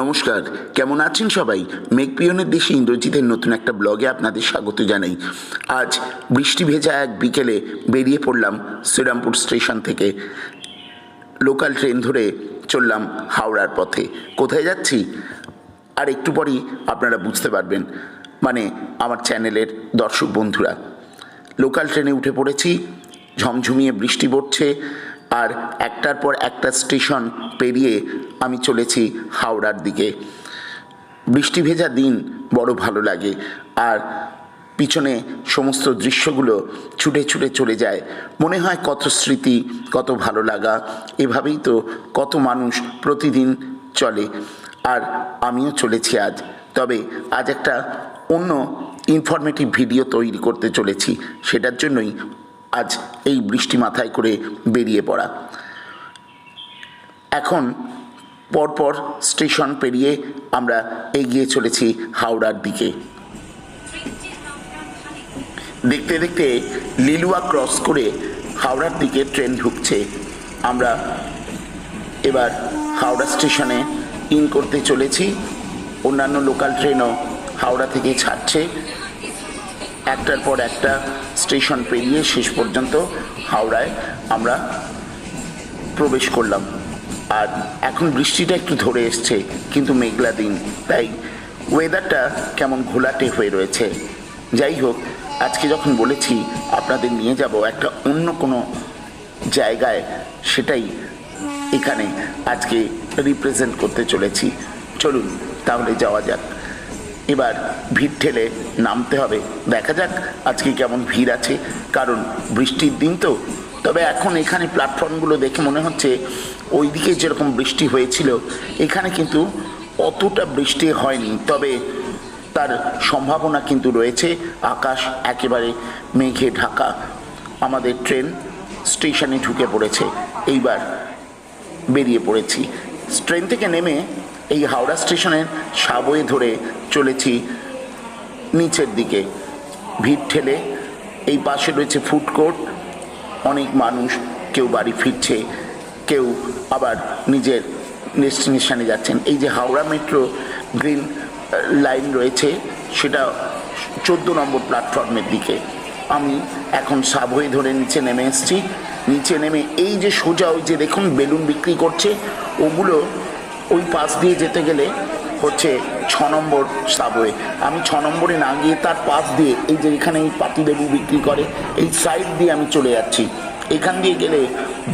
নমস্কার, কেমন আছেন সবাই? মেঘপিয়নের দেশে ইন্দ্রজিতের নতুন একটা ব্লগে আপনাদের স্বাগত জানাই। আজ বৃষ্টি ভেজা এক বিকেলে বেরিয়ে পড়লাম শ্রীরামপুর স্টেশন থেকে। লোকাল ট্রেন ধরে চললাম হাওড়ার পথে। কোথায় যাচ্ছি? আর একটু পরই আপনারা বুঝতে পারবেন মানে আমার চ্যানেলের দর্শক বন্ধুরা। লোকাল ট্রেনে উঠে পড়েছি, ঝমঝমিয়ে বৃষ্টি পড়ছে আর একটার পর একটা স্টেশন পেরিয়ে আমি চলেছি হাওড়ার দিকে। বৃষ্টি ভেজা দিন বড় ভালো লাগে আর পিছনে সমস্ত দৃশ্যগুলো ছুটে ছুটে চলে যায়। মনে হয় কত স্মৃতি, কত ভালো লাগা, এভাবেই তো কত মানুষ প্রতিদিন চলে আর আমিও চলেছি আজ। তবে আজ একটা অন্য ইনফরমেটিভ ভিডিও তৈরি করতে চলেছি, সেটার জন্যই আজ এই বৃষ্টি মাথায় করে বেরিয়ে পড়া। এখন পরপর স্টেশন পেরিয়ে আমরা এগিয়ে চলেছি হাওড়ার দিকে। দেখতে দেখতে লিলুয়া ক্রস করে হাওড়ার দিকে ট্রেন ঢুকছে। আমরা এবার হাওড়া স্টেশনে ইন করতে চলেছি। অন্যান্য লোকাল ট্রেনও হাওড়া থেকে ছাড়ছে। একটার পর একটা স্টেশন পেরিয়ে শেষ পর্যন্ত হাওড়ায় আমরা প্রবেশ করলাম। আর এখন বৃষ্টিটা একটু ধরে এসছে, কিন্তু মেঘলা দিন। তাই ওয়েদারটা কেমন ঘোলাটে হয়ে রয়েছে। যাই হোক, আজকে যখন বলেছি আপনাদের নিয়ে যাব একটা অন্য কোনো জায়গায়, সেটাই এখানে আজকে রিপ্রেজেন্ট করতে চলেছি। চলুন, তাহলে যাওয়া যাক। এবার ভিড় ঠেলে নামতে হবে। দেখা যাক আজকে কেমন ভিড় আছে। কারণ বৃষ্টির দিন তো। তবে এখন এখানে প্ল্যাটফর্মগুলো দেখে মনে হচ্ছে ওইদিকে যেরকম বৃষ্টি হয়েছিল, এখানে কিন্তু অতটা বৃষ্টি হয়নি। তবে তার সম্ভাবনা কিন্তু রয়েছে। আকাশ একেবারে মেঘে ঢাকা। আমাদের ট্রেন স্টেশনে ঢুকে পড়েছে। এইবার বেরিয়ে পড়েছি। ট্রেন থেকে নেমে এই হাওড়া স্টেশনের সাবয়ে ধরে চলেছি নিচের দিকে। ভিড় ঠেলে এই পাশে রয়েছে ফুড কোর্ট অনেক মানুষ, কেউ বাড়ি ফিরছে, কেউ আবার নিজের ডেস্টিনেশনে যাচ্ছেন। এই যে হাওড়া মেট্রো গ্রিন লাইন রয়েছে, সেটা চোদ্দ নম্বর প্ল্যাটফর্মের দিকে। আমি এখন সাবওয়ে ধরে নিচে নেমে এসেছি। নিচে নেমে এই যে সোজা ওই যে দেখুন, বেলুন বিক্রি করছে, ওগুলো ওই পাশ দিয়ে যেতে গেলে হচ্ছে ছ নম্বর সাবওয়ে আমি ছ নম্বরে না গিয়ে তার পাশ দিয়ে এই যে এখানে এই পাতিলেবু বিক্রি করে, এই সাইড দিয়ে আমি চলে যাচ্ছি। এখান দিয়ে গেলে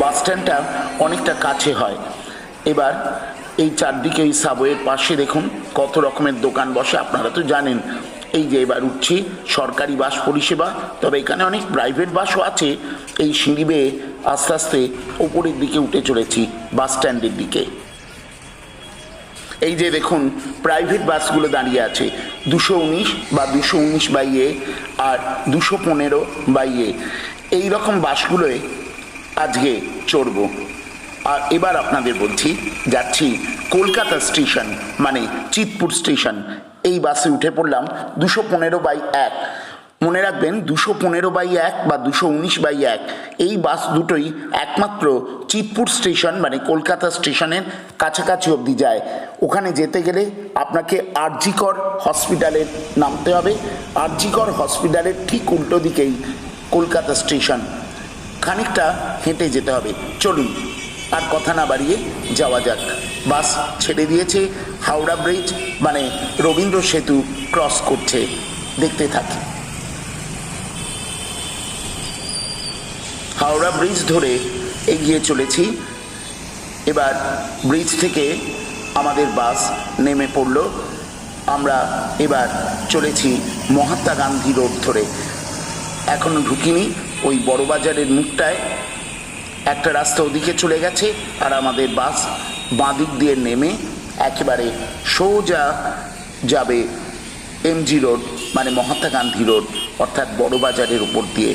বাস স্ট্যান্ডটা অনেকটা কাছে হয়। এবার এই চারদিকে এই সাবওয়ের পাশে দেখুন কত রকমের দোকান বসে, আপনারা তো জানেন। এই যে এবার উঠছি, সরকারি বাস পরিষেবা, তবে এখানে অনেক প্রাইভেট বাসও আছে। এই সিঁড়ি বেয়ে আস্তে আস্তে ওপরের দিকে উঠে চলেছি বাস স্ট্যান্ডের দিকে। এই যে দেখুন প্রাইভেট বাসগুলো দাঁড়িয়ে আছে, দুশো উনিশ বা দুশো উনিশ বাই এ আর দুশো পনেরো বাই এ এই রকম বাসগুলোয় আজকে চড়বো। আর এবার আপনাদের বলছি, যাচ্ছি কলকাতা স্টেশন মানে চিতপুর স্টেশন এই বাসে উঠে পড়লাম দুশো পনেরো বাই এক। মনে রাখবেন দুশো পনেরো বাই এক বা দুশো উনিশ বাই এক, এই বাস দুটোই একমাত্র চিতপুর স্টেশন মানে কলকাতা স্টেশনের কাছাকাছি অবধি যায়। ওখানে যেতে গেলে আপনাকে আরজিকর হসপিটালে নামতে হবে। আরজিকর হসপিটালের ঠিক উল্টো দিকেই কলকাতা স্টেশন। খানিকটা হেঁটে যেতে হবে। চলুন, আর কথা না বাড়িয়ে যাওয়া যাক। বাস ছেড়ে দিয়েছে, হাওড়া ব্রিজ মানে রবীন্দ্র সেতু ক্রস করছে। দেখতে থাকি। হাওড়া ব্রিজ ধরে এগিয়ে চলেছি। এবার ব্রিজ থেকে আমাদের বাস নেমে পড়ল। আমরা এবার চলেছি মহাত্মা গান্ধী রোড ধরে। এখনও ঢুকিনি ওই বড়বাজারের মুখটায়। একটা রাস্তা ওদিকে চলে গেছে আর আমাদের বাস বাঁদিক দিয়ে নেমে একেবারে সোজা যাবে এমজি রোড মানে মহাত্মা গান্ধী রোড, অর্থাৎ বড়বাজারের উপর দিয়ে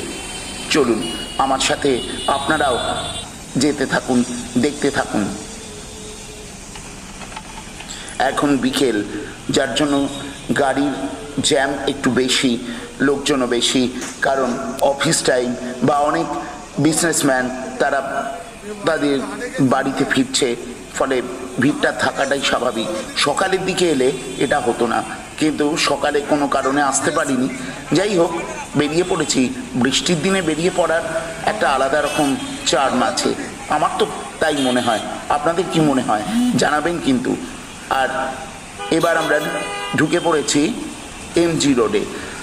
চলুন। আমার সাথে আপনারাও যেতে থাকুন, দেখতে থাকুন। এখন বিকেল, যার জন্য গাড়ির জ্যাম একটু বেশি, লোকজনও বেশি, কারণ অফিস টাইম বা অনেক বিজনেসম্যান তারা তাদের বাড়িতে ফিরছে, ফলে ভিড়টা থাকাটাই স্বাভাবিক। সকালের দিকে এলে এটা হতো না, কিন্তু সকালে কোনো কারণে আসতে পারিনি। যাই হোক বেরিয়ে পড়েছি। বৃষ্টির দিনে বেরিয়ে পড়ার একটা আলাদা রকম চার্ম আছে। আমার তো তাই মনে হয়। আপনাদের কি মনে হয়? জানাবেন কিন্তু। আর এবার আমরা ঢুকে পড়েছি এমজি রোডে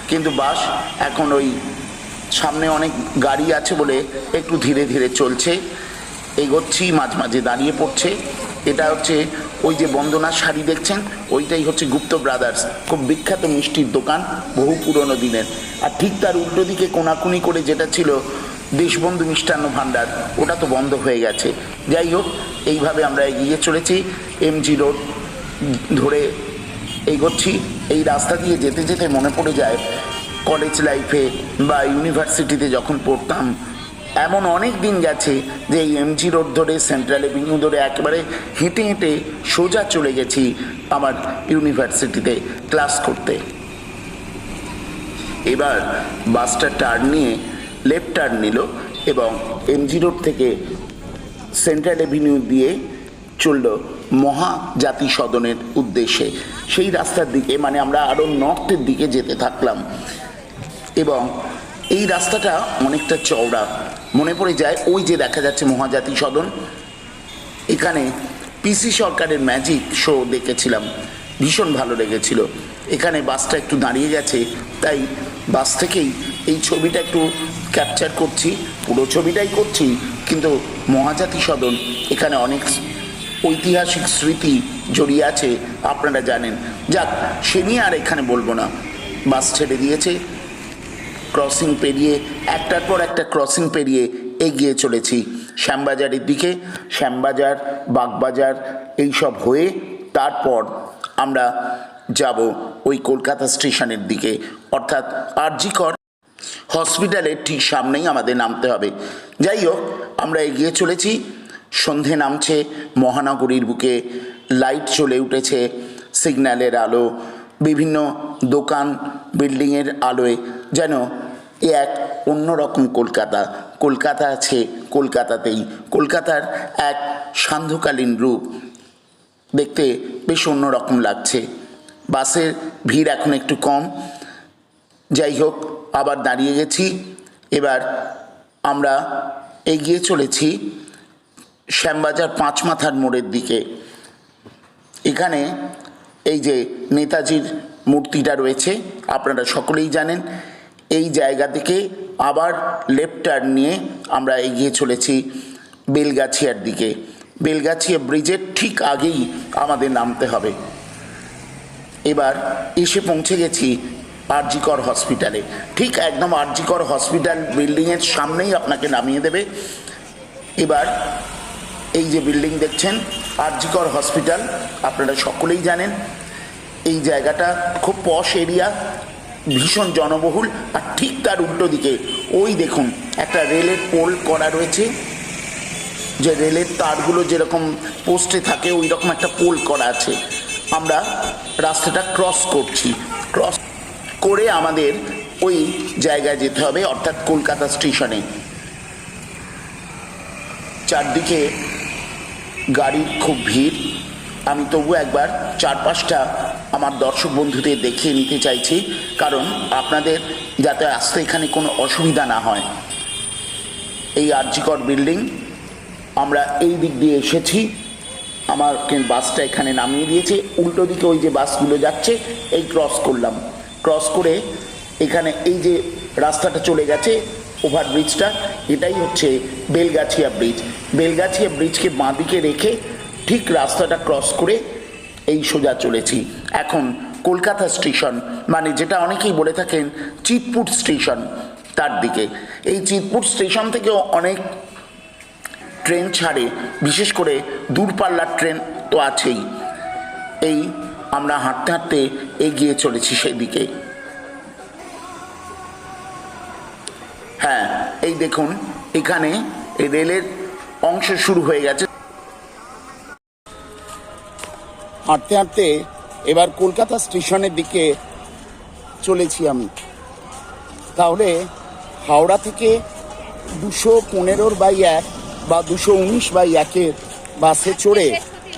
কিন্তু বাস এখন ওই সামনে অনেক গাড়ি আছে বলে একটু ধীরে ধীরে চলছে। এগোচ্ছি, মাঝে মাঝে দাঁড়িয়ে পড়ছে। এটা হচ্ছে ওই যে বন্দনা শাড়ি দেখছেন? ওইটাই হচ্ছে গুপ্ত ব্রাদার্স। খুব বিখ্যাত মিষ্টির দোকান, বহু পুরনো দিনের। আর ঠিক তার উল্টো দিকে কোনাকুনি করে যেটা ছিল দেশবন্ধু মিষ্টান্ন ভাণ্ডার, ওটা তো বন্ধ হয়ে গেছে। যাই হোক, এইভাবে আমরা এগিয়ে চলেছি। এমজি রোড ধরে এগোচ্ছি। এই রাস্তা দিয়ে যেতে যেতে মনে পড়ে যায় কলেজ লাইফে বা ইউনিভার্সিটিতে যখন পড়তাম। এমন অনেক দিন গেছে যে এই এমজি রোড ধরে সেন্ট্রাল এভিনিউ ধরে একেবারে হেঁটে হেঁটে সোজা চলে গেছি আমার ইউনিভার্সিটিতে ক্লাস করতে। এবার বাসটা টার্ন নিয়ে লেফট টার্ন নিল এবং এমজি রোড থেকে সেন্ট্রাল এভিনিউ দিয়ে চলল মহা জাতি সদনের উদ্দেশ্যে। সেই রাস্তার দিকে মানে আমরা আরও নর্থের দিকে যেতে থাকলাম। এবং এই রাস্তাটা অনেকটা চওড়া। মনে পড়ে যায়, ওই যে দেখা যাচ্ছে মহাজাতি সদন। এখানে পিসি সরকারের ম্যাজিক শো দেখেছিলাম, ভীষণ ভালো লেগেছিল। এখানে বাসটা একটু দাঁড়িয়ে গেছে, তাই বাস থেকেই এই ছবিটা একটু ক্যাপচার করছি। পুরো ছবিটাই করছি, কিন্তু মহাজাতি সদন, এখানে অনেক ঐতিহাসিক স্মৃতি জড়িয়ে আছে, আপনারা জানেন। যাক, সে নিয়ে আর এখানে বলব না। বাস ছেড়ে দিয়েছে ক্রসিং পেরিয়ে, একটার পর একটা ক্রসিং পেরিয়ে এগিয়ে চলেছি। শ্যামবাজারের দিকে, শ্যামবাজার, বাগবাজার, এইসব হয়ে তারপর আমরা যাব ওই কলকাতা স্টেশনের দিকে। অর্থাৎ আরজিকর হসপিটালের ঠিক সামনেই আমাদের নামতে হবে। যাই হোক, আমরা এগিয়ে চলেছি। সন্ধে নামছে, মহানগরীর বুকে লাইট চলে উঠেছে, সিগন্যালের আলো, বিভিন্ন দোকান, বিল্ডিংয়ের আলোয় যেন এ এক অন্যরকম কলকাতা। কলকাতা আছে, কলকাতাতেই। কলকাতার এক সান্ধ্যকালীন রূপ। দেখতে বেশ অন্যরকম লাগছে। বাসের ভিড় এখন একটু কম। যাই হোক, আবার দাঁড়িয়ে গেছি। এবার আমরা এগিয়ে চলেছি শ্যামবাজার পাঁচ মাথার মোড়ের দিকে। এখানে এই যে নেতাজির মূর্তিটা রয়েছে, আপনারা সকলেই জানেন। এই জায়গা থেকে আবার লেফট টার্ন নিয়ে আমরা এগিয়ে চলেছি বেলগাছিয়ার দিকে। বেলগাছিয়া ব্রিজের ঠিক আগেই আমাদের নামতে হবে। এবার এসে পৌঁছে গেছি আরজিকর হসপিটালে ঠিক একদম আরজিকর হসপিটাল বিল্ডিংয়ের সামনেই আপনাকে নামিয়ে দেবে। এবার এই যে বিল্ডিং দেখছেন, আরজিকর হসপিটাল আপনারা সকলেই জানেন, এই জায়গাটা খুব পশ এরিয়া ভীষণ জনবহুল আর ঠিক তার উল্টো দিকে। ওই দেখুন, একটা রেলের পোল করা রয়েছে। যে রেলের তারগুলো যেরকম পোস্টে থাকে ওই রকম একটা পোল করা আছে। আমরা রাস্তাটা ক্রস করছি। ক্রস করে আমাদের ওই জায়গায় যেতে হবে, অর্থাৎ কলকাতা স্টেশনে। চারদিকে গাড়ির খুব ভিড়। আমি তবু একবার চার পাঁচটা আমার দর্শক বন্ধুদের দেখিয়ে নিতে চাইছি, কারণ আপনাদের যাতে আসতে এখানে কোনো অসুবিধা না হয়। এই আর্যিকর বিল্ডিং, আমরা এই দিক দিয়ে এসেছি। আমার বাসটা এখানে নামিয়ে দিয়েছে। উল্টো দিকে ওই যে বাসগুলো যাচ্ছে, এই ক্রস করলাম। ক্রস করে এখানে এই যে রাস্তাটা চলে গেছে ওভারব্রিজটা এটাই হচ্ছে বেলগাছিয়া ব্রিজ। বেলগাছিয়া ব্রিজকে বাঁদিকে রেখে ঠিক রাস্তাটা ক্রস করে এই সোজা চলেছি। এখন কলকাতা স্টেশন মানে যেটা অনেকেই বলে থাকেন, চিতপুর স্টেশন তার দিকে। এই চিতপুর স্টেশন থেকেও অনেক ট্রেন ছাড়ে, বিশেষ করে দূরপাল্লার ট্রেন তো আছেই। এই আমরা হাঁটতে হাঁটতে এগিয়ে চলেছি সেদিকে। হ্যাঁ এই দেখুন, এখানে রেলের অংশ শুরু হয়ে গেছে। হাঁটতে হাঁটতে এবার কলকাতা স্টেশনের দিকে চলেছি আমি। তাহলে হাওড়া থেকে দুশো পনেরোর বাই এক বা দুশো উনিশ বাই একের বাসে চড়ে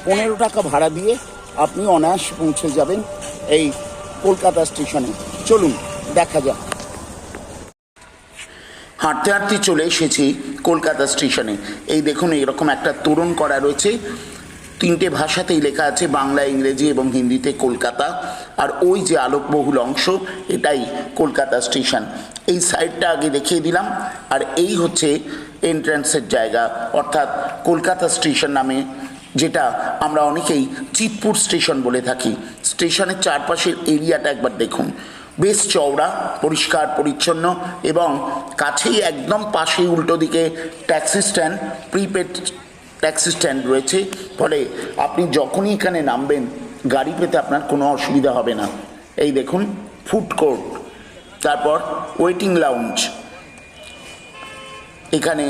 পনেরো টাকা ভাড়া দিয়ে আপনি অনায়াসে পৌঁছে যাবেন এই কলকাতা স্টেশনে। চলুন, দেখা যাক। হাঁটতে হাঁটতে চলে এসেছি কলকাতা স্টেশনে। এই দেখুন, এরকম একটা তোরণ করা রয়েছে। তিনটে ভাষাতেই লেখা আছে, বাংলা, ইংরেজি এবং হিন্দিতে কলকাতা। আর ওই যে আলোকবহুল অংশ, এটাই কলকাতা স্টেশন। এই সাইডটা আগে দেখিয়ে দিলাম। আর এই হচ্ছে এন্ট্রান্সের জায়গা, অর্থাৎ কলকাতা স্টেশন নামে, যেটা আমরা অনেকেই চিতপুর স্টেশন বলে থাকি। স্টেশনের চারপাশের এরিয়াটা একবার দেখুন। বেশ চওড়া, পরিষ্কার, পরিচ্ছন্ন এবং কাছেই একদম পাশেই উল্টো দিকে taxi stand prepaid taxi stand রয়েছে, ফলে আপনি যখনই এখানে নামবেন, গাড়ি পেতে আপনার কোনো অসুবিধা হবে না। এই দেখুন ফুড কোর্ট তারপর ওয়েটিং লাউঞ্জ এখানে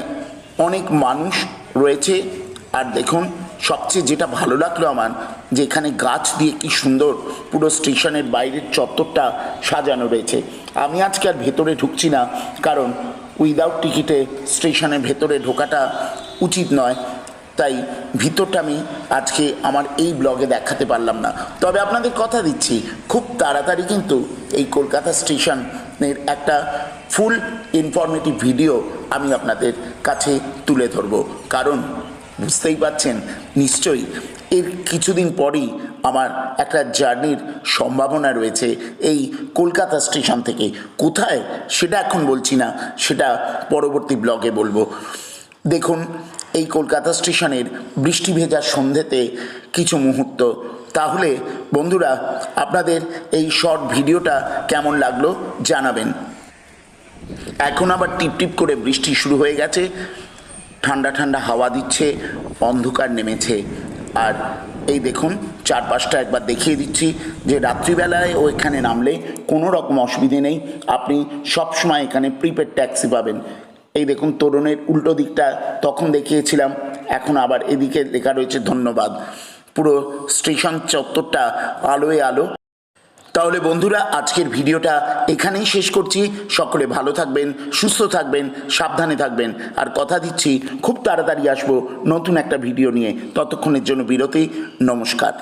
অনেক মানুষ রয়েছে, আর দেখুন, সবচেয়ে যেটা ভালো লাগল আমার, যে এখানে গাছ দিয়ে কি সুন্দর পুরো স্টেশনের বাইরের চত্বরটা সাজানো রয়েছে। আমি আজকে আর ভেতরে ঢুকছি না, কারণ উইদাউট টিকিটে স্টেশনের ভেতরে ঢোকাটা উচিত নয়। তাই ভিতরটা আমি আজকে আমার এই ব্লগে দেখাতে পারলাম না। তবে আপনাদের কথা দিচ্ছি, খুব তাড়াতাড়ি কিন্তু এই কলকাতা স্টেশনের একটা ফুল ইনফরমেটিভ ভিডিও আমি আপনাদের কাছে তুলে ধরবো। কারণ বুঝতেই পারছেন নিশ্চয়ই এর কিছুদিন পরেই আমার একটা জার্নির সম্ভাবনা রয়েছে এই কলকাতা স্টেশন থেকে। কোথায় সেটা এখন বলছি না, সেটা পরবর্তী ব্লগে বলব। দেখুন এই কলকাতা স্টেশনের বৃষ্টি ভেজা সন্ধ্যেতে কিছু মুহূর্ত। তাহলে বন্ধুরা, আপনাদের এই শর্ট ভিডিওটা কেমন লাগল জানাবেন। এখন আবার টিপ টিপ করে বৃষ্টি শুরু হয়ে গেছে। ঠান্ডা ঠান্ডা হাওয়া দিচ্ছে, অন্ধকার নেমেছে। আর এই দেখুন, চারপাশটা একবার দেখিয়ে দিচ্ছি যে রাত্রিবেলায় ও এখানে নামলে কোনো রকম অসুবিধে নেই। আপনি সবসময় এখানে প্রিপেড ট্যাক্সি পাবেন। এই দেখুন তরুণের উল্টো দিকটা তখন দেখিয়েছিলাম, এখন আবার এদিকে লেখা রয়েছে ধন্যবাদ। পুরো স্টেশন চত্বরটা আলোয় আলো। তাহলে বন্ধুরা, আজকের ভিডিওটা এখানেই শেষ করছি। সকলে ভালো থাকবেন, সুস্থ থাকবেন, সাবধানে থাকবেন। আর কথা দিচ্ছি, খুব তাড়াতাড়ি আসব নতুন একটা ভিডিও নিয়ে। ততক্ষণের জন্য বিরতি, নমস্কার।